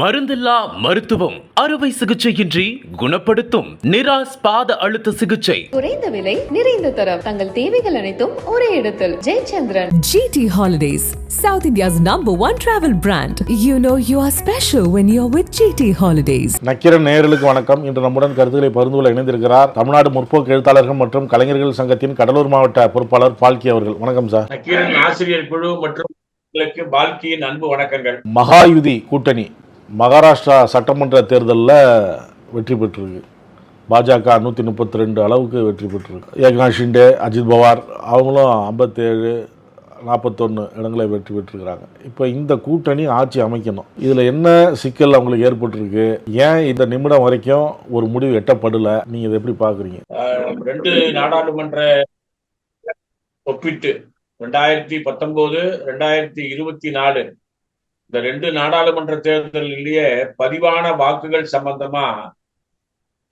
மருந்தில்லா மருத்துவம். அறுவை சிகிச்சையின்றி குணப்படுத்தும் நிராஸ் பாத அழுத்த சிகிச்சை. குறைந்த விலை நிறைந்த தரம். தங்கள் தேவைகள் அனைத்தும் ஒரே இடத்தில். Jayachandran. GT Holidays, South India's number one travel brand. You know you are special when you're with GT Holidays. Nakkheeran நேயர்களுக்கு வணக்கம். இன்று நம்முடன் கருத்துக்களை பகிர்ந்து கொள்ள இணைந்திருக்கிறார் தமிழ்நாடு முற்போக்கு எழுத்தாளர்கள் மற்றும் கலைஞர்கள் சங்கத்தின் கடலூர் மாவட்ட பொறுப்பாளர் பால்கி அவர்கள். வணக்கம் சார். நக்கீரன் ஆசிரியர் குழு மற்றும் உங்களுக்கு பால்கியின் அன்பு வணக்கங்கள். மகாயுதி கூட்டணி. மகாராஷ்டிரா சட்டமன்ற தேர்தலில் வெற்றி பெற்றிருக்கு. பாஜக நூற்றி முப்பத்தி ரெண்டு அளவுக்கு வெற்றி பெற்றிருக்கு. ஏக்நாத் ஷிண்டே அஜித் பவார் அவங்களும் ஐம்பத்தேழு நாற்பத்தொன்று இடங்களை வெற்றி பெற்றிருக்கிறாங்க. இப்போ இந்த கூட்டணி ஆட்சி அமைக்கணும். இதில் என்ன சிக்கல் அவங்களுக்கு ஏற்பட்டிருக்கு? ஏன் இந்த நிமிடம் வரைக்கும் ஒரு முடிவு எட்டப்படலை? நீங்கள் இதை எப்படி பார்க்குறீங்க ரெண்டு நாடாளுமன்ற ஒப்பிட்டு ரெண்டாயிரத்தி பத்தொன்பது ரெண்டாயிரத்தி இருபத்தி நாலு இந்த ரெண்டு நாடாளுமன்ற தேர்தலிலேயே பதிவான வாக்குகள் சம்பந்தமா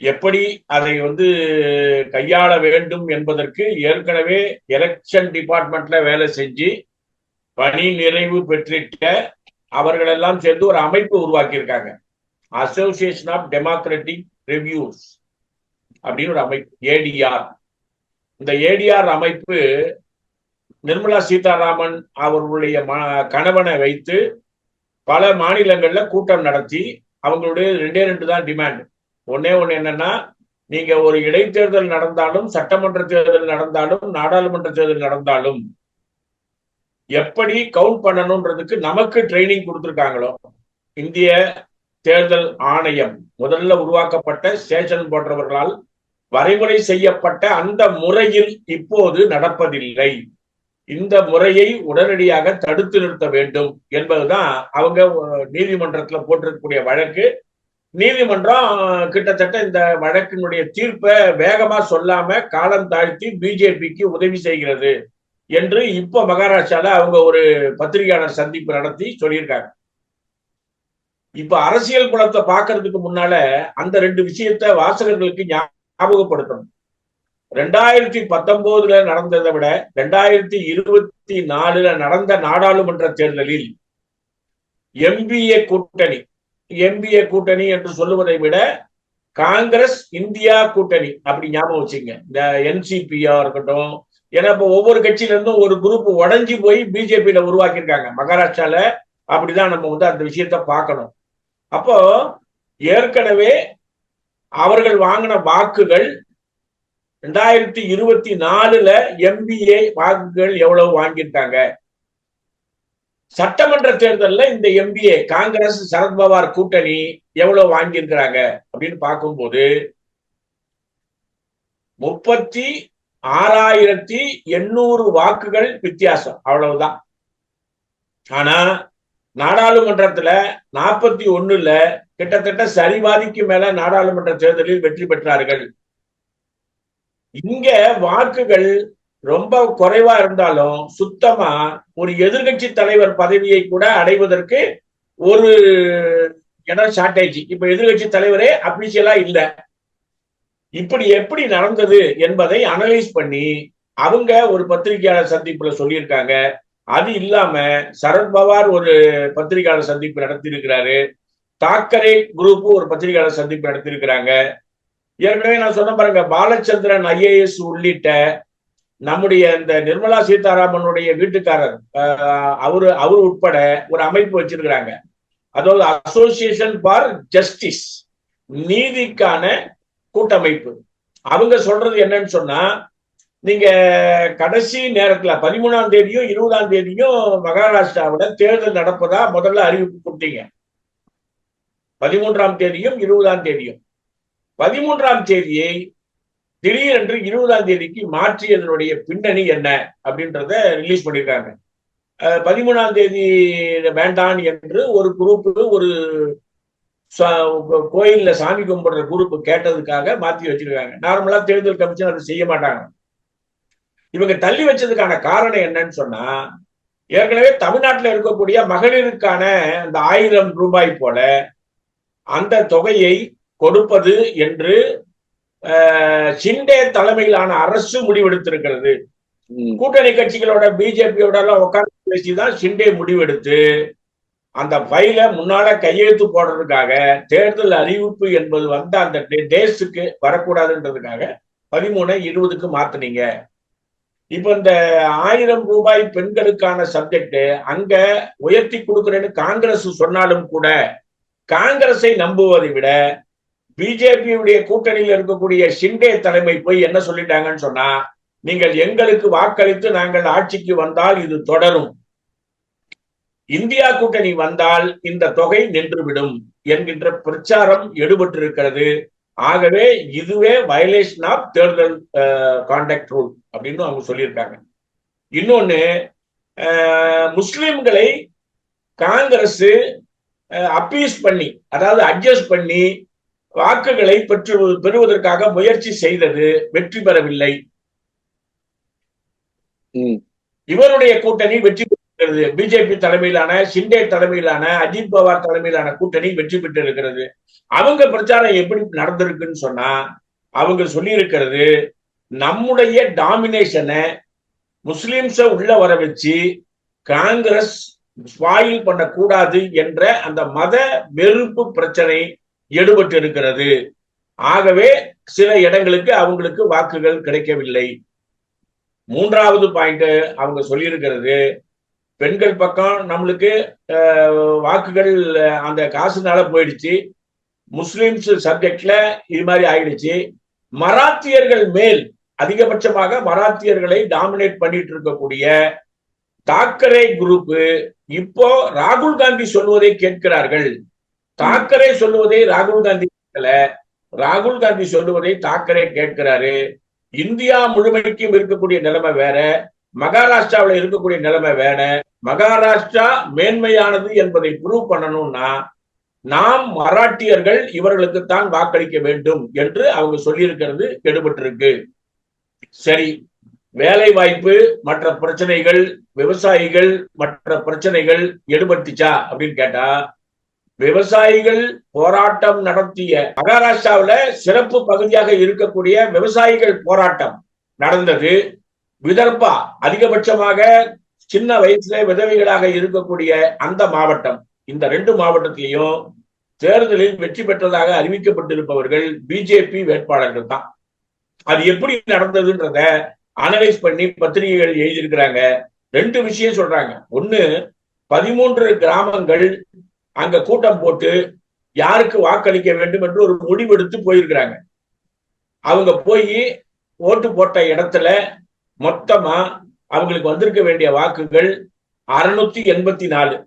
எப்படி அதை வந்து கையாள வேண்டும் என்பதற்கு ஏற்கனவே எலெக்ஷன் டிபார்ட்மெண்ட்ல வேலை செஞ்சு பணி நிறைவு பெற்றிட்ட அவர்களெல்லாம் சேர்ந்து ஒரு அமைப்பு உருவாக்கியிருக்காங்க. அசோசியேஷன் ஆஃப் டெமோக்ராட்டிக் ரிவ்யூஸ் அப்படின்னு ஒரு அமைப்பு ஏடிஆர் இந்த ஏடிஆர் அமைப்பு நிர்மலா சீதாராமன் அவர்களுடைய ம- கணவனை வைத்து பல மாநிலங்கள்ல கூட்டம் நடத்தி அவங்களுடைய ரெண்டே ரெண்டு தான் டிமாண்ட் ஒன்னே ஒன்னு என்னன்னா நீங்க ஒரு இடைத்தேர்தல் நடந்தாலும் சட்டமன்ற தேர்தல் நடந்தாலும் நாடாளுமன்ற தேர்தல் நடந்தாலும் எப்படி கவுண்ட் பண்ணணும்ன்றதுக்கு நமக்கு ட்ரைனிங் கொடுத்துருக்காங்களோ இந்திய தேர்தல் ஆணையம் முதல்ல உருவாக்கப்பட்ட ஸ்டேஷன் போன்றவர்களால் வரைமுறை செய்யப்பட்ட அந்த முறையில் இப்போது நடப்பதில்லை. இந்த முறையை உடனடியாக தடுத்து நிறுத்த வேண்டும் என்பதுதான் அவங்க நீதிமன்றத்துல போட்டிருக்கக்கூடிய வழக்கு. நீதிமன்றம் கிட்டத்தட்ட இந்த வழக்கினுடைய தீர்ப்பை வேகமா சொல்லாம காலம் தாழ்த்தி பிஜேபிக்கு உதவி செய்கிறது என்று இப்ப மகாராஷ்டிரால அவங்க ஒரு பத்திரிகையாளர் சந்திப்பு நடத்தி சொல்லியிருக்காங்க. இப்ப அரசியல் குலத்தை பார்க்கறதுக்கு முன்னால அந்த ரெண்டு விஷயத்த வாசகர்களுக்கு ஞாபகப்படுத்தணும். ரெண்டாயிரத்தி பத்தொன்பதுல நடந்ததை விட ரெண்டாயிரத்தி இருபத்தி நாலுல நடந்த நாடாளுமன்ற தேர்தலில் எம்பிஏ கூட்டணி எம்பிஏ கூட்டணி என்று சொல்லுவதை விட காங்கிரஸ் இந்தியா கூட்டணி அப்படி ஞாபகம் வச்சுங்க. இந்த என்சிபியா இருக்கட்டும் ஏன்னா இப்போ ஒவ்வொரு கட்சியில இருந்தும் ஒரு குரூப் உடைஞ்சு போய் பிஜேபியில உருவாக்கியிருக்காங்க. மகாராஷ்டிரால அப்படிதான் நம்ம வந்து அந்த விஷயத்த பார்க்கணும். அப்போ ஏற்கனவே அவர்கள் வாங்கின வாக்குகள் ரெண்டாயிரத்தி இருபத்தி நாலுல எம்பிஏ வாக்குகள் எவ்வளவு வாங்கியிருக்காங்க சட்டமன்ற தேர்தல்ல இந்த எம்பிஏ காங்கிரஸ் சரத்பவார் கூட்டணி எவ்வளவு வாங்கியிருக்கிறாங்க அப்படின்னு பார்க்கும்போது முப்பத்தி ஆறாயிரத்தி எண்ணூறு வாக்குகள் வித்தியாசம். அவ்வளவுதான். ஆனா நாடாளுமன்றத்துல நாற்பத்தி ஒண்ணுல கிட்டத்தட்ட சரிவாதிக்கு மேல நாடாளுமன்ற தேர்தலில் வெற்றி பெற்றார்கள். இங்க வாக்குகள் ரொம்ப குறைவா இருந்தாலும் சுத்தமா ஒரு எதிர்கட்சி தலைவர் பதவியை கூட அடைவதற்கு ஒரு இடம் ஷார்டேஜ் இப்ப எதிர்கட்சி தலைவரே அபிஷியலா இல்ல. இப்படி எப்படி நடந்தது என்பதை அனலைஸ் பண்ணி அவங்க ஒரு பத்திரிகையாளர் சந்திப்புல சொல்லியிருக்காங்க. அது இல்லாம சரத்பவார் ஒரு பத்திரிகையாளர் சந்திப்பு நடத்தியிருக்கிறாரு. தாக்கரே குரூப் ஒரு பத்திரிகையாளர் சந்திப்பு நடத்தியிருக்கிறாங்க. ஏற்கனவே நான் சொன்ன பாருங்க பாலச்சந்திரன் ஐஏஎஸ் உள்ளிட்ட நம்முடைய இந்த நிர்மலா சீதாராமனுடைய வீட்டுக்காரர் அவரு அவரு உட்பட ஒரு அமைப்பு வச்சிருக்கிறாங்க. அதாவது அசோசியேஷன் ஃபார் ஜஸ்டிஸ் நீதிக்கான கூட்டமைப்பு. அவங்க சொல்றது என்னன்னு சொன்னா நீங்க கடைசி நேரத்துல பதிமூணாம் தேதியும் இருபதாம் தேதியும் மகாராஷ்டிராவில தேர்தல் நடப்பதா முதல்ல அறிவிப்பு கொடுத்தீங்க. பதிமூன்றாம் தேதியும் இருபதாம் தேதியும். பதிமூன்றாம் தேதியை திடீரென்று இருபதாம் தேதிக்கு மாற்றியதனுடைய பின்னணி என்ன அப்படின்றத ரிலீஸ் பண்ணியிருக்காங்க பதிமூணாம் தேதி வேண்டாம் என்று ஒரு குரூப் ஒரு சா- கோயில்ல சாமி கும்பிடுற குரூப் கேட்டதுக்காக மாத்தி வச்சிருக்காங்க. நார்மலா தேர்தல் கமிஷன் அதை செய்ய மாட்டாங்க. இவங்க தள்ளி வச்சதுக்கான காரணம் என்னன்னு சொன்னா ஏற்கனவே தமிழ்நாட்டில் இருக்கக்கூடிய மகளிருக்கான அந்த ஆயிரம் ரூபாய் போல அந்த தொகையை கொடுப்பது என்று ஷிண்டே தலைமையிலான அரசு முடிவெடுத்திருக்கிறது. கூட்டணி கட்சிகளோட பிஜேபியோட எல்லாம் உட்கார்ந்து பேசிதான் ஷிண்டே முடிவெடுத்து அந்த ஃபைல முன்னால கையெழுத்து போடுறதுக்காக தேர்தல் அறிவிப்பு என்பது வந்து அந்த டேஸ்க்கு வரக்கூடாதுன்றதுக்காக பதிமூணு இருபதுக்கு மாத்துனீங்க. இப்ப இந்த ஆயிரம் ரூபாய் பெண்களுக்கான சப்ஜெக்ட் அங்க உயர்த்தி கொடுக்கிறேன்னு காங்கிரஸ் சொன்னாலும் கூட காங்கிரஸை நம்புவதை விட பிஜேபியுடைய கூட்டணியில் இருக்கக்கூடிய ஷிண்டே தலைமை போய் என்ன சொல்லிட்டாங்கன்னு சொன்னா நீங்கள் எங்களுக்கு வாக்களித்து நாங்கள் ஆட்சிக்கு வந்தால் இது தொடரும். இந்தியா கூட்டணி வந்தால் இந்த தொகை நின்றுவிடும் என்கின்ற பிரச்சாரம் எடுபட்டிருக்கிறது. ஆகவே இதுவே வயலேஷன் ஆஃப் தேர்தல் கான்டாக்ட் ரூல் அப்படின்னு அவங்க சொல்லியிருக்காங்க. இன்னொன்னு முஸ்லிம்களை காங்கிரஸ் அப்பீஸ் பண்ணி அதாவது அட்ஜஸ்ட் பண்ணி வாக்குகளை பெற்று பெறுவதற்காக முயற்சி செய்தது வெற்றி பெறவில்லை. இவருடைய கூட்டணி வெற்றி பெற்றிருக்கிறது. பிஜேபி தலைமையிலான ஷிண்டே தலைமையிலான அஜித் பவார் தலைமையிலான கூட்டணி வெற்றி பெற்றிருக்கிறது. அவங்க பிரச்சாரம் எப்படி நடந்திருக்குன்னு சொன்னா அவங்க சொல்லி இருக்கிறது நம்முடைய டாமினேஷனை முஸ்லிம்ஸ உள்ள வர வச்சு காங்கிரஸ் ஸ்பாயில் பண்ணக்கூடாது என்ற அந்த மத வெறுப்பு பிரச்சனை எடுபட்டு இருக்கிறது ஆகவே சில இடங்களுக்கு அவங்களுக்கு வாக்குகள் கிடைக்கவில்லை. மூன்றாவது பாயிண்ட் அவங்க சொல்லியிருக்கிறது பெண்கள் பக்கம் நம்மளுக்கு வாக்குகள் அந்த காசுனால போயிடுச்சு. முஸ்லிம்ஸ் சப்ஜெக்ட்ல இது மாதிரி ஆயிடுச்சு. மராத்தியர்கள் மேல் அதிகபட்சமாக மராத்தியர்களை டாமினேட் பண்ணிட்டு இருக்கக்கூடிய தாக்கரே குரூப் இப்போ ராகுல் காந்தி சொல்வதை கேட்கிறார்கள். தாக்கரே சொல்லுவதை ராகுல் காந்தி கேட்கல. ராகுல் காந்தி சொல்லுவதை தாக்கரே கேட்கிறாரு. இந்தியா முழுமைக்கும் இருக்கக்கூடிய நிலைமை வேற. மகாராஷ்டிராவில் இருக்கக்கூடிய நிலைமை வேற. மகாராஷ்டிரா மேன்மையானது என்பதை ப்ரூவ் பண்ணணும்னா நாம் மராட்டியர்கள் இவர்களுக்கு தான் வாக்களிக்க வேண்டும் என்று அவங்க சொல்லியிருக்கிறது கெடுபட்டிருக்கு. சரி வேலை வாய்ப்பு மற்ற பிரச்சனைகள் விவசாயிகள் மற்ற பிரச்சனைகள் எடுபட்டுச்சா அப்படின்னு கேட்டா விவசாயிகள் போராட்டம் நடத்திய மகாராஷ்டிராவுல சிறப்பு பகுதியாக இருக்கக்கூடிய விவசாயிகள் போராட்டம் நடந்தது. விதர்பா அதிகபட்சமாக சின்ன வயசுல விதவைகளாக இருக்கக்கூடிய அந்த மாவட்டம். இந்த ரெண்டு மாவட்டத்திலையும் தேர்தலில் வெற்றி பெற்றதாக அறிவிக்கப்பட்டிருப்பவர்கள் பிஜேபி வேட்பாளர்கள் தான். அது எப்படி நடந்ததுன்றத அனலைஸ் பண்ணி பத்திரிகைகள் எழுதியிருக்கிறாங்க. ரெண்டு விஷயம் சொல்றாங்க. ஒண்ணு பதிமூன்று கிராமங்கள் அங்க கூட்டம் போட்டு யாருக்கு வாக்களிக்க வேண்டும் என்று ஒரு முடிவெடுத்து போயிருக்கிறாங்க. அவங்க போய் ஓட்டு போட்ட இடத்துல மொத்தமா அவங்களுக்கு வந்திருக்க வேண்டிய வாக்குகள் அறுநூத்தி எண்பத்தி நாலு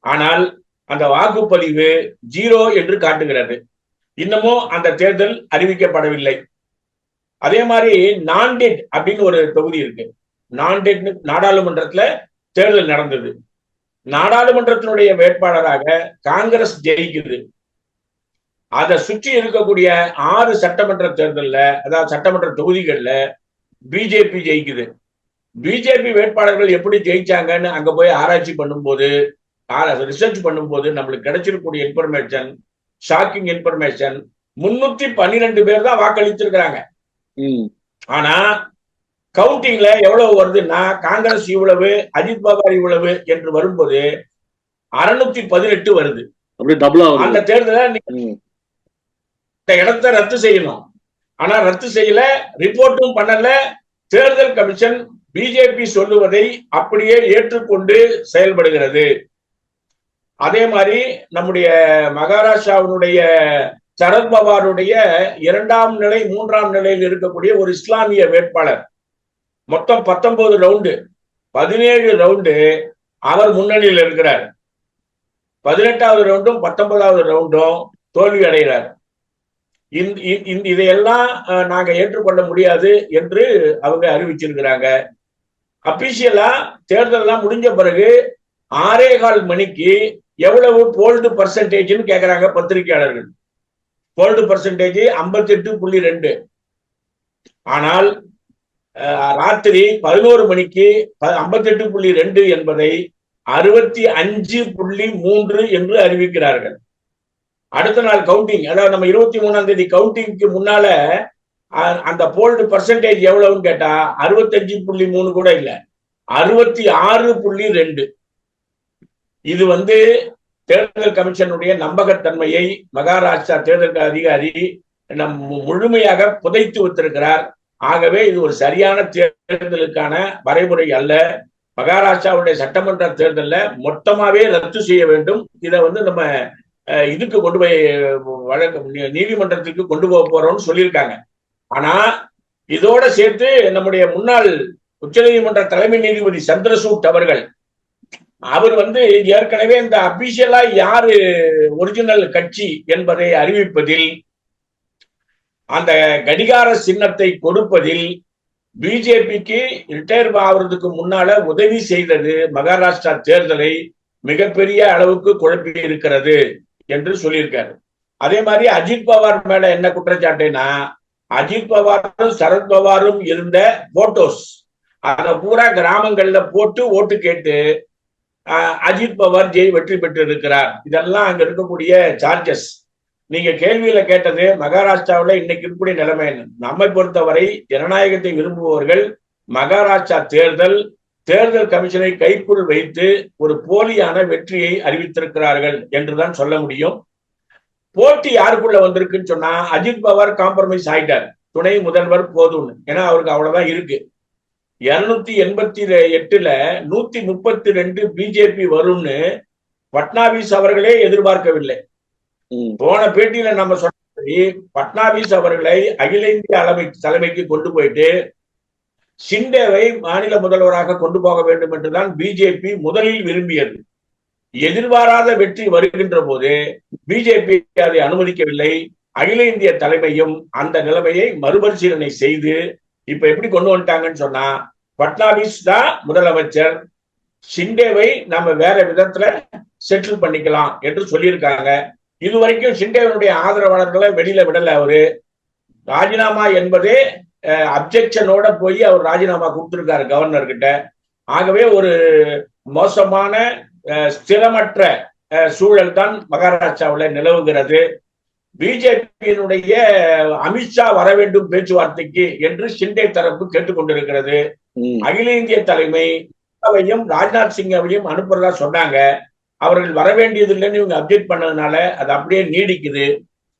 ஆனால் அந்த வாக்குப்பதிவு ஜீரோ என்று காட்டுகிறது. இன்னமும் அந்த தேர்தல் அறிவிக்கப்படவில்லை. அதே மாதிரி நான்டெட் அப்படின்னு ஒரு தொகுதி இருக்கு. நான்டெட் நாடாளுமன்றத்துல தேர்தல் நடந்தது. நாடாளுமன்றத்தினுடைய வேட்பாளராக காங்கிரஸ் ஜெயிக்குது. அதை சுற்றி இருக்கக்கூடிய ஆறு சட்டமன்ற தேர்தல்ல அதாவது சட்டமன்ற தொகுதிகள்ல பிஜேபி ஜெயிக்குது. பிஜேபி வேட்பாளர்கள் எப்படி ஜெயிச்சாங்கன்னு அங்க போய் ஆராய்ச்சி பண்ணும்போது ரிசர்ச் பண்ணும்போது நம்மளுக்கு கிடைச்சிருக்கக்கூடிய இன்ஃபர்மேஷன் ஷாக்கிங் இன்ஃபர்மேஷன் முன்னூத்தி பன்னிரெண்டு பேர் தான் வாக்களித்திருக்கிறாங்க. ஆனா கவுண்டிங்ல எவ்வளவு வருதுன்னா காங்கிரஸ் இவ்வளவு அஜித் பவார் இவ்வளவு என்று வரும்போது அறுநூத்தி பதினெட்டு வருது. அந்த தேர்தலை. இந்த இடத்தை ரத்து செய்யணும். ஆனா ரத்து செய்யல ரிப்போர்ட்டும் பண்ணல. தேர்தல் கமிஷன் பிஜேபி சொல்லுவதை அப்படியே ஏற்றுக்கொண்டு செயல்படுகிறது. அதே மாதிரி நம்முடைய மகாராஷ்டிராவினுடைய சரத்பவாருடைய இரண்டாம் நிலை மூன்றாம் நிலையில் இருக்கக்கூடிய ஒரு இஸ்லாமிய வேட்பாளர். மொத்தம் பத்தொன்பது ரவுண்டு பதினேழு ரவுண்டு அவர் முன்னணியில் இருக்கிறார். பதினெட்டாவது ரவுண்டும் பத்தொன்பதாவது ரவுண்டும் தோல்வி அடைகிறார். இந்த இ- இதையெல்லாம் நாங்கள் நாங்க ஏற்றுக்கொள்ள முடியாது என்று அவங்க அறிவிச்சிருக்கிறாங்க. அபிஷியலா தேர்தல் முடிஞ்ச பிறகு ஆறே கால் மணிக்கு எவ்வளவு போல்டு பர்சன்டேஜ்னு கேட்கிறாங்க பத்திரிகையாளர்கள். போல்டு பர்சன்டேஜ் ஐம்பத்தி எட்டு புள்ளி ரெண்டு. ஆனால் ராத்திரி பதினோரு மணிக்கு ஐம்பத்தி எட்டு புள்ளி ரெண்டு என்பதை அறுபத்தி அஞ்சு புள்ளி மூன்று என்று அறிவிக்கிறார்கள். அடுத்த நாள் கவுண்டிங் அதாவது நம்ம இருபத்தி மூணாம் தேதி கவுண்டிங்க்கு முன்னால அந்த போல்டு பர்சன்டேஜ் எவ்வளவுன்னு கேட்டா அறுபத்தஞ்சு புள்ளி மூணு கூட இல்ல. அறுபத்தி ஆறு புள்ளி ரெண்டு. இது வந்து தேர்தல் கமிஷனுடைய நம்பகத்தன்மையை மகாராஷ்டிரா தேர்தல் அதிகாரி நம் முழுமையாக புதைத்து வைத்திருக்கிறார். ஆகவே இது ஒரு சரியான தேர்தலுக்கான வரைமுறை அல்ல. மகாராஷ்டிராவுடைய சட்டமன்ற தேர்தலில் மொத்தமாவே ரத்து செய்ய வேண்டும். இதை வந்து நம்ம இதுக்கு கொண்டு போய் வழக்கு நீதிமன்றத்துக்கு கொண்டு போக போறோம்னு சொல்லியிருக்காங்க. ஆனா இதோட சேர்த்து நம்முடைய முன்னாள் உச்சநீதிமன்ற தலைமை நீதிபதி சந்திரசூட் அவர்கள் அவர் வந்து ஏற்கனவே இந்த அபிஷியலா யாரு ஒரிஜினல் கட்சி என்பதை அறிவிப்பதில் அந்த கடிகார சின்னத்தை கொடுப்பதில் பிஜேபிக்கு ரிட்டையர் ஆகுறதுக்கு முன்னால உதவி செய்தது மகாராஷ்டிரா தேர்தலை மிகப்பெரிய அளவுக்கு குழப்பி இருக்கிறது என்று சொல்லியிருக்காரு. அதே மாதிரி அஜித் பவார் மேல என்ன குற்றச்சாட்டுனா அஜித் பவாரும் சரத்பவாரும் இருந்த போட்டோஸ் அதை பூரா கிராமங்கள்ல போட்டு ஓட்டு கேட்டு அஹ், அஜித் பவார் ஜெய் வெற்றி பெற்று இருக்கிறார் இதெல்லாம் அங்க இருக்கக்கூடிய சார்ஜஸ் நீங்க கேள்வியில கேட்டது மகாராஷ்டிராவில் இன்னைக்கு இருக்கக்கூடிய நிலைமை என்ன? நம்மை பொறுத்தவரை ஜனநாயகத்தை விரும்புபவர்கள் மகாராஷ்டிரா தேர்தல் தேர்தல் கமிஷனை கைக்குள் வைத்து ஒரு போலியான வெற்றியை அறிவித்திருக்கிறார்கள் என்றுதான் சொல்ல முடியும். போட்டி யாருக்குள்ள வந்திருக்குன்னு சொன்னா அஜித் பவார் காம்ப்ரமைஸ் ஆயிட்டார். துணை முதல்வர் போதும்னு. ஏன்னா அவருக்கு அவ்வளவுதான் இருக்கு. இருநூத்தி எண்பத்தி எட்டுல நூத்தி முப்பத்தி ரெண்டு பிஜேபி வரும்னு பட்னாவிஸ் அவர்களே எதிர்பார்க்கவில்லை. போன பேட்டியில நம்ம சொன்னபடி பட்னாவிஸ் அவர்களை அகில இந்திய அளவை தலைமைக்கு கொண்டு போயிட்டு சிண்டேவை மாநில முதல்வராக கொண்டு போக வேண்டும் என்றுதான் பிஜேபி முதலில் விரும்பியது. எதிர்பாராத வெற்றி வருகின்ற போது பிஜேபி அதை அனுமதிக்கவில்லை. அகில இந்திய தலைமையும் அந்த நிலைமையை மறுபரிசீலனை செய்து இப்ப எப்படி கொண்டு வந்துட்டாங்கன்னு சொன்னா பட்னாவிஸ் தான் முதலமைச்சர். சிண்டேவை நம்ம வேற விதத்துல செட்டில் பண்ணிக்கலாம் என்று சொல்லியிருக்காங்க. இதுவரைக்கும் ஷிண்டேவனுடைய ஆதரவாளர்களை வெளியில விடல அவரு. ராஜினாமா என்பதே அப்ஜெக்ஷனோட போய் அவர் ராஜினாமா கொடுத்திருக்காரு கவர்னர் கிட்ட. ஆகவே ஒரு மோசமான ஸ்திரமற்ற சூழல் தான் மகாராஷ்டிராவில் நிலவுகிறது. பிஜேபியினுடைய அமித்ஷா வர வேண்டும் பேச்சுவார்த்தைக்கு என்று ஷிண்டே தரப்பு கேட்டுக்கொண்டிருக்கிறது அகில இந்திய தலைமை அவையும் ராஜ்நாத் சிங்கையும் அனுப்புறதா சொன்னாங்க. அவர்கள் வர வேண்டியது இல்லைன்னு இவங்க அப்டேட் பண்ணதுனால அது அப்படியே நீடிக்குது.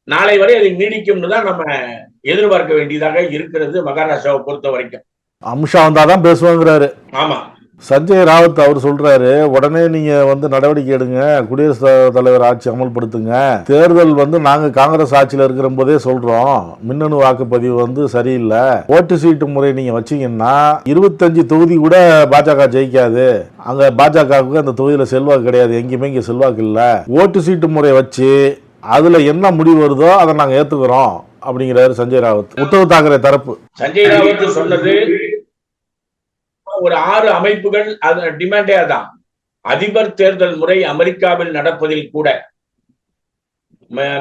நாளை வரை அது நீடிக்கும்னு தான் நம்ம எதிர்பார்க்க வேண்டியதாக இருக்கிறது மகாராஷ்டிராவை பொறுத்த வரைக்கும் அமித்ஷா வந்தாதான் பேசுவாங்கிறாரு. ஆமா. சஞ்சய் ராவத் அவர் சொல்றாரு உடனே நீங்க வந்து நடவடிக்கை எடுங்க குடியரசுத் தலைவர் ஆட்சி அமல்படுத்துங்க. தேர்தல் வந்து நாங்க காங்கிரஸ் ஆட்சியில் இருக்கிற போதே சொல்றோம். மின்னணு வாக்குப்பதிவு வந்து சரியில்லை. ஓட்டு சீட்டு முறை நீங்க வச்சீங்கன்னா இருபத்தஞ்சு தொகுதி கூட பாஜக ஜெயிக்காது. அங்க பாஜகவுக்கு அந்த தொகுதியில செல்வாக்கு கிடையாது. எங்கேயுமே இங்க செல்வாக்கு இல்லை. ஓட்டு சீட்டு முறை வச்சு அதுல என்ன முடிவு வருதோ அதை நாங்க ஏத்துக்கிறோம். அப்படிங்கிறாரு சஞ்சய் ராவத். உத்தவ் தாக்கரே தரப்பு. சஞ்சய் ராவத் சொன்னது ஒரு ஆறு அமைப்புகள் அது டிமாண்டே தான். அதிபர் தேர்தல் முறை அமெரிக்காவில் நடப்பதில் கூட.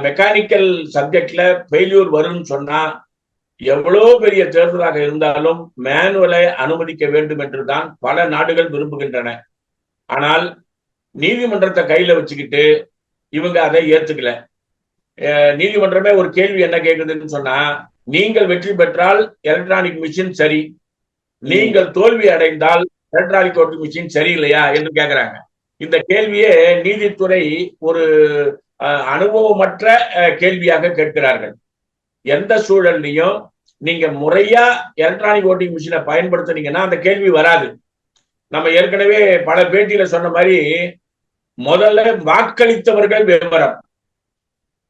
மெக்கானிக்கல் சப்ஜெக்ட்ல ஃபெயில்யூர் வரும்னு சொன்னா எவ்வளவு பெரிய தேர்தலாக இருந்தாலும் மேனுவலை அனுமதிக்க வேண்டும் என்றுதான் பல நாடுகள் விரும்புகின்றன. ஆனால் நீதிமன்றத்தை கையில வச்சுக்கிட்டு இவங்க அதை ஏத்துக்கல. நீதிமன்றமே ஒரு கேள்வி என்ன கேட்குதுன்னு சொன்னா நீங்கள் வெற்றி பெற்றால் எலக்ட்ரானிக் மிஷின் சரி நீங்கள் தோல்வி அடைந்தால் எலக்ட்ரானிக் ஓட்டிங் மிஷின் சரியில்லையா என்று கேட்கிறாங்க இந்த கேள்வியே நீதித்துறை ஒரு அஹ், அனுபவமற்ற கேள்வியாக கேட்கிறார்கள். எந்த சூழல்லையும் நீங்க முறையா எலக்ட்ரானிக் ஓட்டிங் மிஷினை பயன்படுத்துனீங்கன்னா அந்த கேள்வி வராது. நம்ம ஏற்கனவே பல பேட்டியில சொன்ன மாதிரி முதல்ல வாக்களித்தவர்கள் விவரம்.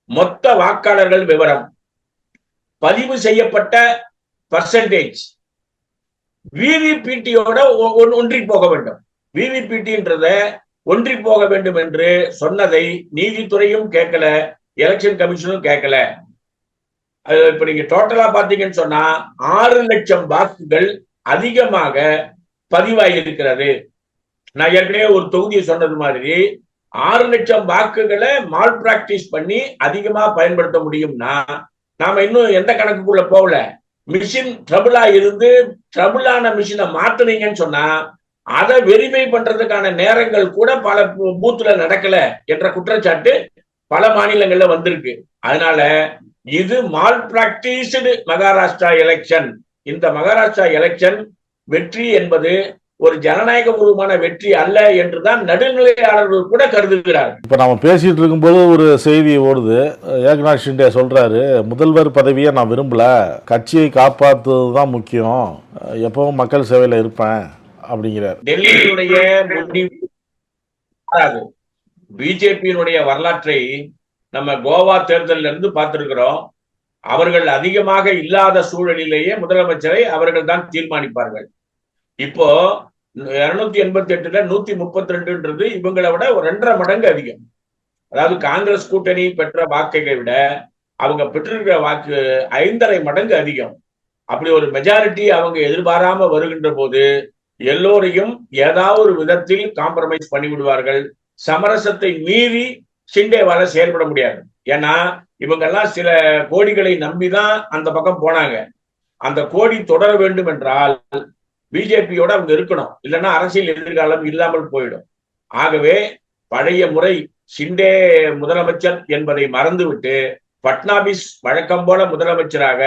மொத்த வாக்காளர்கள் விவரம். பதிவு செய்யப்பட்ட பர்சன்டேஜ் விவிபிடியோட ஒன்றி போக வேண்டும். விவிபிடின்றத ஒன்றி போக வேண்டும் என்று சொன்னதை நீதித்துறையும் கேட்கல எலெக்ஷன் கமிஷனும் கேட்கல. அது இப்ப நீங்க டோட்டலா பாத்தீங்கன்னு சொன்னா ஆறு லட்சம் வாக்குகள் அதிகமாக பதிவாயிருக்கிறது. நான் ஏற்கனவே ஒரு தொகுதியை சொன்னது மாதிரி ஆறு லட்சம் வாக்குகளை மால் பிராக்டிஸ் பண்ணி அதிகமா பயன்படுத்த முடியும்னா நாம இன்னும் எந்த கணக்குக்குள்ள போகல? மிஷின் ட்ரபிளா இருந்து ட்ரபிளான மிஷினை மாத்துனீங்கன்னு சொன்னா அதை வெரிஃபை பண்றதுக்கான நேரங்கள் கூட பல பூத்துல நடக்கல என்ற குற்றச்சாட்டு பல மாநிலங்கள்ல வந்திருக்கு. அதனால இது மால் பிராக்டிஸ்டு மகாராஷ்டிரா எலெக்ஷன் இந்த மகாராஷ்டிரா எலெக்ஷன் வெற்றி என்பது ஒரு ஜனநாயக பூர்வமான வெற்றி அல்ல என்றுதான் நடுநிலையாளர்கள் கூட கருதுகிறார்கள். இப்போ நம்ம பேசிட்டு இருக்கும்போது ஒரு செய்தி ஓடுது. ஏக்நாத் ஷிண்டே சொல்றாரு முதல்வர் பதவியை நான் விரும்பல. கட்சியை காப்பாற்றுவது தான் முக்கியம். எப்பவும் மக்கள் சேவையில் இருப்பேன். அப்படிங்கிறார். டெல்லியினுடைய பிஜேபியினுடைய வரலாற்றை நம்ம கோவா தேர்தலில் இருந்து பார்த்திருக்கிறோம். அவர்கள் அதிகமாக இல்லாத சூழலிலேயே முதலமைச்சரை அவர்கள் தான் தீர்மானிப்பார்கள். இப்போ இருநூத்தி எண்பத்தி எட்டுல நூத்தி முப்பத்தி ரெண்டுன்றது இவங்களை விட ஒரு ரெண்டரை மடங்கு அதிகம். அதாவது காங்கிரஸ் கூட்டணி பெற்ற வாக்குகளை விட அவங்க பெற்றிருக்கிற வாக்கு ஐந்தரை மடங்கு அதிகம். அப்படி ஒரு மெஜாரிட்டி அவங்க எதிர்பாராம வருகின்ற போது எல்லோரையும் ஏதாவது ஒரு விதத்தில் காம்ப்ரமைஸ் பண்ணி விடுவார்கள் சமரசத்தை மீறி ஷிண்டேவால செயல்பட முடியாது. ஏன்னா இவங்கெல்லாம் சில கோடிகளை நம்பிதான் அந்த பக்கம் போனாங்க. அந்த கோடி தொடர வேண்டும் என்றால் பிஜேபியோட அவங்க இருக்கணும். இல்லைன்னா அரசியல் எதிர்காலம் இல்லாமல் போயிடும். ஆகவே பழைய முறை ஷிண்டே முதலமைச்சர் என்பதை மறந்துவிட்டு பட்னாபிஸ் வழக்கம் போல முதலமைச்சராக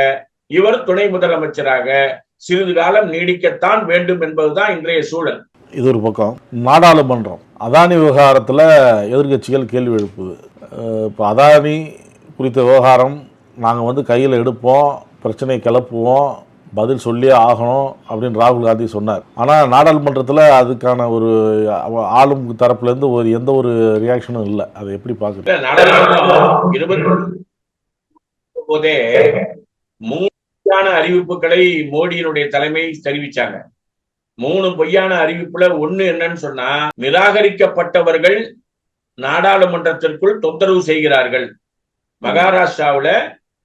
இவர் துணை முதலமைச்சராக சிறிது காலம் நீடிக்கத்தான் வேண்டும் என்பதுதான் இன்றைய சூழல். இது ஒரு பக்கம். நாடாளுமன்றம். அதானி விவகாரத்தில் எதிர்க்கட்சிகள் கேள்வி எழுப்புது. இப்போ அதானி குறித்த விவகாரம் நாங்கள் வந்து கையில் எடுப்போம் பிரச்சனை கிளப்புவோம் பதில் சொல்லியே ஆகணும் அப்படின்னு ராகுல் காந்தி சொன்னார். ஆனால் நாடாளுமன்றத்தில் அதுக்கான ஒரு ஆளும் தரப்புலேருந்து ஒரு எந்த ஒரு ரியாக்ஷனும் இல்லை. அதை எப்படி பார்க்குறீங்க? போதே மூணு அறிவிப்புகளை மோடியினுடைய தலைமை தெரிவிச்சாங்க. மூணு பொய்யான அறிவிப்புல ஒண்ணு என்னன்னு சொன்னா நிராகரிக்கப்பட்டவர்கள் நாடாளுமன்றத்திற்குள் தொந்தரவு செய்கிறார்கள். மகாராஷ்டிராவுல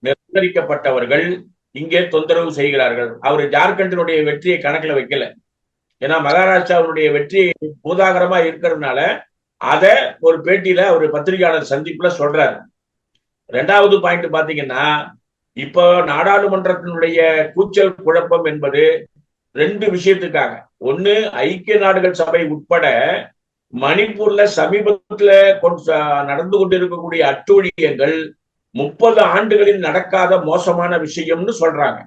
நிராகரிக்கப்பட்டவர்கள் இங்கே தொந்தரவு செய்கிறார்கள். அவர் ஜார்க்கண்டினுடைய வெற்றியை கணக்குல வைக்கல. ஏன்னா மகாராஷ்டிராவுடைய வெற்றி பூதாகரமா இருக்கிறதுனால அத ஒரு பேட்டியில ஒரு பத்திரிகையாளர் சந்திப்புல சொல்றாரு. ரெண்டாவது பாயிண்ட் பாத்தீங்கன்னா இப்போ நாடாளுமன்றத்தினுடைய கூச்சல் குழப்பம் என்பது ரெண்டு விஷயத்துக்காக. ஒண்ணு ஐக்கிய நாடுகள் சபை உட்பட மணிப்பூர்ல சமீபத்துல நடந்து கொண்டிருக்கக்கூடிய அட்டூழியங்கள் முப்பது ஆண்டுகளில் நடக்காத மோசமான விஷயம்னு சொல்றாங்க.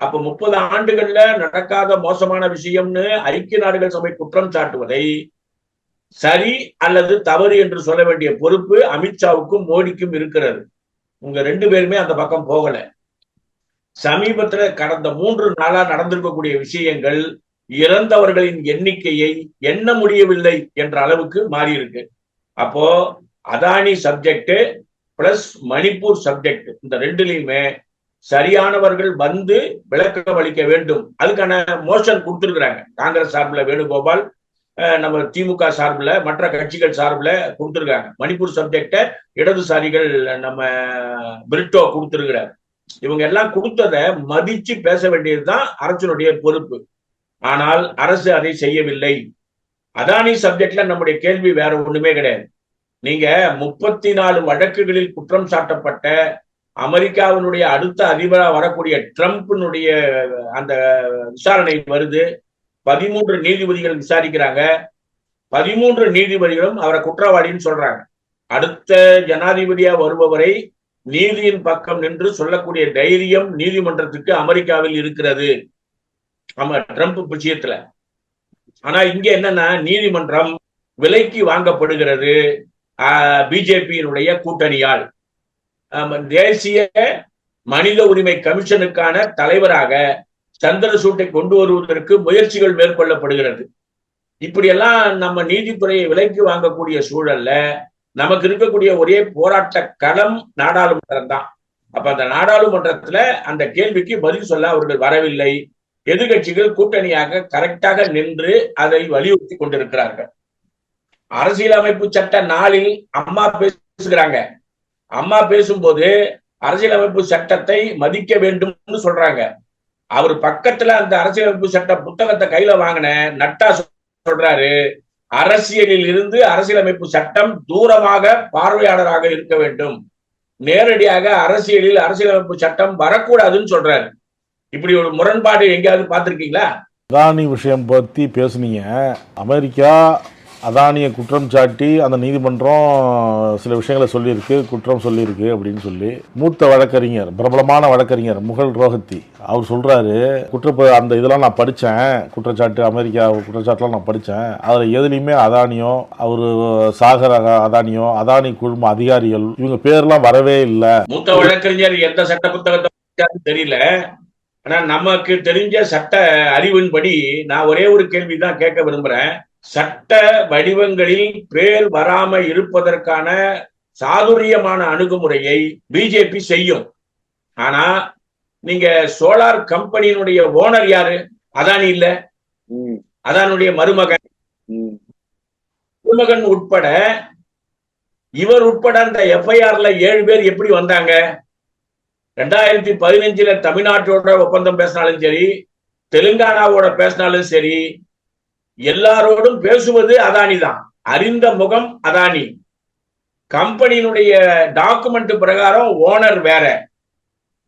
அப்ப முப்பது ஆண்டுகள்ல நடக்காத மோசமான விஷயம்னு ஐக்கிய நாடுகள் சபை குற்றம் சாட்டுவதை சரி அல்லது தவறு என்று சொல்ல வேண்டிய பொறுப்பு அமித்ஷாவுக்கும் மோடிக்கும் இருக்கிறது. உங்க ரெண்டு பேருமே அந்த பக்கம் போகல. சமீபத்துல கடந்த மூன்று நாளா நடந்திருக்கக்கூடிய விஷயங்கள் இறந்தவர்களின் எண்ணிக்கையை எண்ண முடியவில்லை என்ற அளவுக்கு மாறி இருக்கு அப்போ Adani subject plus Manipur subject இந்த ரெண்டுலையுமே சரியானவர்கள் வந்து விளக்கம் அளிக்க வேண்டும். அதுக்கான மோஷன் கொடுத்துருக்குறாங்க. காங்கிரஸ் சார்பில் வேணுகோபால் நம்ம திமுக சார்பில் மற்ற கட்சிகள் சார்பில் கொடுத்திருக்காங்க. மணிப்பூர் சப்ஜெக்டை இடதுசாரிகள் நம்ம பிரிட்டோ கொடுத்துருக்கிறார். இவங்க எல்லாம் கொடுத்ததை மதிச்சு பேச வேண்டியதுதான் அரசனுடைய பொறுப்பு. ஆனால் அரசு அதை செய்யவில்லை. அதானி சப்ஜெக்ட்ல நம்முடைய கேள்வி வேற ஒண்ணுமே கிடையாது. நீங்க முப்பத்தி நாலு வழக்குகளில் குற்றம் சாட்டப்பட்ட அமெரிக்காவினுடைய அடுத்த அதிபரா வரக்கூடிய ட்ரம்ப்னுடைய அந்த விசாரணை வருது. பதிமூன்று நீதிபதிகள் விசாரிக்கிறாங்க. பதிமூன்று நீதிபதிகளும் அவரை குற்றவாளின்னு சொல்றாங்க. அடுத்த ஜனாதிபதியா வருபவரை நீதியின் பக்கம் நின்று சொல்லக்கூடிய தைரியம் நீதிமன்றத்துக்கு அமெரிக்காவில் இருக்கிறது. ஆமா ட்ரம்ப் விஷயத்துல. ஆனா இங்க என்னன்னா நீதிமன்றம் விலைக்கு வாங்கப்படுகிறது. பிஜேபியினுடைய கூட்டணியால். தேசிய மனித உரிமை கமிஷனுக்கான தலைவராக சந்திரசூட்டை கொண்டு வருவதற்கு முயற்சிகள் மேற்கொள்ளப்படுகிறது. இப்படியெல்லாம் நம்ம நீதித்துறையை விலைக்கு வாங்கக்கூடிய சூழல்ல நமக்கு இருக்கக்கூடிய ஒரே போராட்ட களம் நாடாளுமன்றம் தான். அப்ப அந்த நாடாளுமன்றத்துல அந்த கேள்விக்கு பதில் சொல்ல அவர்கள் வரவில்லை. எதிர்கட்சிகள் கூட்டணியாக கரெக்டாக நின்று அதை வலியுறுத்தி கொண்டிருக்கிறார்கள். அரசியலமைப்பு சட்ட நாளில் அம்மா பேசுகிறாங்க. அம்மா பேசும்போது அரசியலமைப்பு சட்டத்தை மதிக்க வேண்டும்னு சொல்றாங்க. அவர் பக்கத்துல அந்த அரசியலமைப்பு சட்ட புத்தகத்தை கையில வாங்கின நட்டா சொல்றாரு. அரசியலில் இருந்து அரசியலமைப்பு சட்டம் தூரமாக பார்வையாளராக இருக்க வேண்டும். நேரடியாக அரசியலில் அரசியலமைப்பு சட்டம் வரக்கூடாதுன்னு சொல்றாரு. இப்படி ஒரு முரண்பாடு எங்கேயாவது பார்த்துருக்கீங்களா? அதானி விஷயம் பற்றி பேசுனீங்க. அமெரிக்கா அதானியை குற்றம் சாட்டி அந்த நீதிமன்றம் சில விஷயங்களை சொல்லியிருக்கு குற்றம் சொல்லியிருக்கு அப்படின்னு சொல்லி மூத்த வழக்கறிஞர் பிரபலமான வழக்கறிஞர் முகல் ரோஹத்தி அவர் சொல்கிறாரு குற்ற அந்த இதெல்லாம் நான் படித்தேன் குற்றச்சாட்டு அமெரிக்கா குற்றச்சாட்டுலாம் நான் படித்தேன் அதில் எதுலேயுமே அதானியோ அவர் சாகர் அதானியோ அதானி குழும அதிகாரிகள் இவங்க பேர்லாம் வரவே இல்லை. மூத்த வழக்கறிஞர் எந்த சட்ட புத்தகத்தை தெரியல. ஆனா நமக்கு தெரிஞ்ச சட்ட அறிவின்படி நான் ஒரே ஒரு கேள்விதான் கேட்க விரும்புறேன். சட்ட வடிவங்களில் பேர் வராம இருப்பதற்கான சாதுரியமான அணுகுமுறையை பிஜேபி செய்யும். ஆனா நீங்க சோலார் கம்பெனியினுடைய ஓனர் யாரு? அதானி இல்ல. அதானுடைய மருமகன். மருமகன் உட்பட இவர் உட்பட அந்த எஃப்ஐஆர்ல ஏழு பேர் எப்படி வந்தாங்க? ரெண்டாயிரத்தி பதினஞ்சுல தமிழ்நாட்டோட ஒப்பந்தம் பேசினாலும் சரி தெலுங்கானாவோட பேசினாலும் சரி எல்லாரோடும் பேசுவது அதானி தான் அறிந்த முகம் அதானி. கம்பெனியினுடைய டாக்குமெண்ட் பிரகாரம் ஓனர் வேற.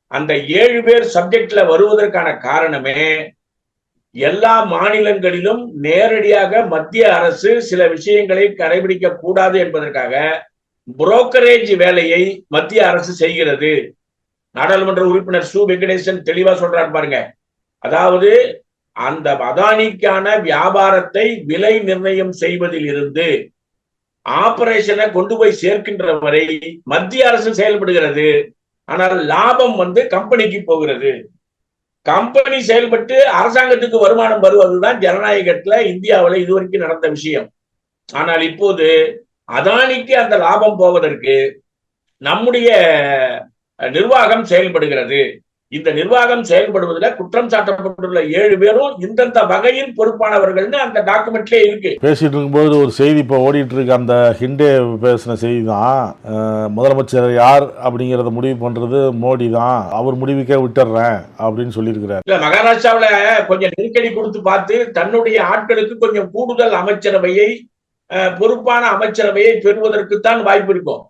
அந்த ஏழு பேர் சப்ஜெக்ட்ல வருவதற்கான காரணமே எல்லா மாநிலங்களிலும் நேரடியாக மத்திய அரசு சில விஷயங்களை கடைபிடிக்க கூடாது என்பதற்காக புரோக்கரேஜ் வேலையை மத்திய அரசு செய்கிறது. நாடாளுமன்ற உறுப்பினர் சு. வெங்கடேசன் தெளிவா சொல்றார் பாருங்க. அதாவது அந்த அதானிக்கான வியாபாரத்தை விலை நிர்ணயம் செய்வதில் இருந்து ஆபரேஷனை கொண்டு போய் சேர்க்கின்ற வரை மத்திய அரசு செயல்படுகிறது. ஆனால் லாபம் வந்து கம்பெனிக்கு போகிறது. கம்பெனி செயல்பட்டு அரசாங்கத்துக்கு வருமானம் வருவதுதான் ஜனநாயகத்துல இந்தியாவுல இதுவரைக்கும் நடந்த விஷயம். ஆனால் இப்போது அதானிக்கு அந்த லாபம் போவதற்கு நம்முடைய நிர்வாகம் செயல்படுகிறது. இந்த நிர்வாகம் செயல்படுவதில் குற்றம் சாட்டப்பட்டுள்ள ஏழு பேரும் இந்தந்த வகையில் பொறுப்பானவர்கள்னு அந்த டாக்குமெண்ட்லயே இருக்கு. பேசிட்டு இருக்கும்போது ஒரு செய்தி இப்போ ஓடிட்டு இருக்கு. அந்த ஹிண்டே பேசின செய்தி தான் முதலமைச்சர் யார் அப்படிங்கிறத முடிவு பண்றது மோடி தான் அவர் முடிவுக்கே விட்டுறேன் அப்படின்னு சொல்லியிருக்கிறார். இல்ல மகாராஷ்டிராவுல கொஞ்சம் நெருக்கடி கொடுத்து பார்த்து தன்னுடைய ஆட்களுக்கு கொஞ்சம் கூடுதல் அமைச்சரவையை பொறுப்பான அமைச்சரவையை பெறுவதற்குத்தான் வாய்ப்பு இருக்கும்.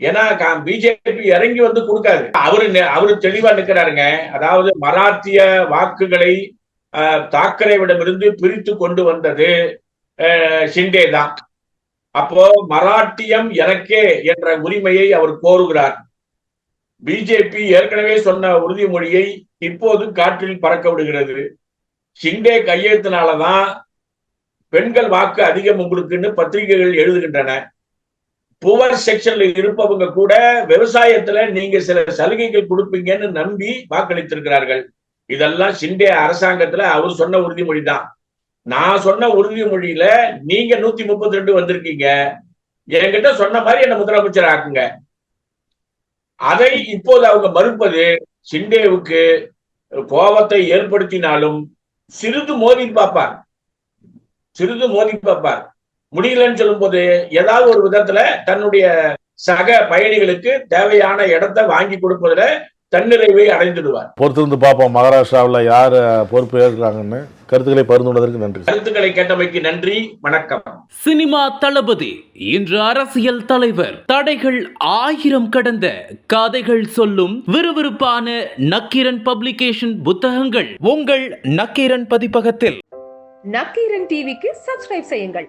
ஏன்னா பிஜேபி இறங்கி வந்து கொடுக்காது. அவரு அவரு தெளிவா நிக்கிறாருங்க. அதாவது மராத்திய வாக்குகளை அஹ், தாக்கரேவிடமிருந்து பிரித்து கொண்டு வந்தது ஷிண்டே தான். அப்போ மராட்டியம் எனக்கே என்ற உரிமையை அவர் கோருகிறார். பிஜேபி ஏற்கனவே சொன்ன உறுதிமொழியை இப்போது காற்றில் பறக்க விடுகிறது. ஷிண்டே கையெழுத்தினாலதான் பெண்கள் வாக்கு அதிகம் உங்களுக்குன்னு பத்திரிகைகள் எழுதுகின்றன. புவர் செக்ஷன்ல இருப்பவங்க கூட விவசாயத்துல நீங்க சில சலுகைகள் கொடுப்பீங்கன்னு நம்பி வாக்களித்திருக்கிறார்கள். இதெல்லாம் சிண்டே அரசாங்கத்துல அவர் சொன்ன உறுதிமொழி தான். நான் சொன்ன உறுதிமொழியில நீங்க நூத்தி முப்பத்தி ரெண்டு வந்திருக்கீங்க. என்கிட்ட சொன்ன மாதிரி என்ன முதலமைச்சர் ஆக்குங்க. அதை இப்போது அவங்க மறுப்பது சிண்டேவுக்கு கோபத்தை ஏற்படுத்தினாலும் சிறிது மோதி பார்ப்பார். சிறிது மோதி பார்ப்பார். முடியலன்னு சொல்லும்போது ஏதாவது ஒரு விதத்துல தன்னுடைய சக பயணிகளுக்கு தேவையான இடத்தை வாங்கி கொடுப்பதுல தன்னிறைவை அடைந்துடுவார். பொறுத்திருந்து பார்ப்போம். மகாராஷ்டிராவில் யார் பொறுப்பு ஏற்கிறாங்கன்னு கருத்துக்களை பகிர்ந்துள்ளதற்கு நன்றி. கருத்துக்களை கேட்டமைக்கு நன்றி. வணக்கம். சினிமா தளபதி இன்று அரசியல் தலைவர். தடைகள் ஆயிரம் கடந்த கதைகள் சொல்லும் விறுவிறுப்பான நக்கீரன் பப்ளிகேஷன் புத்தகங்கள் உங்கள் நக்கீரன் பதிப்பகத்தில். நக்கீரன் டிவிக்கு சப்ஸ்கிரைப் செய்யுங்கள்.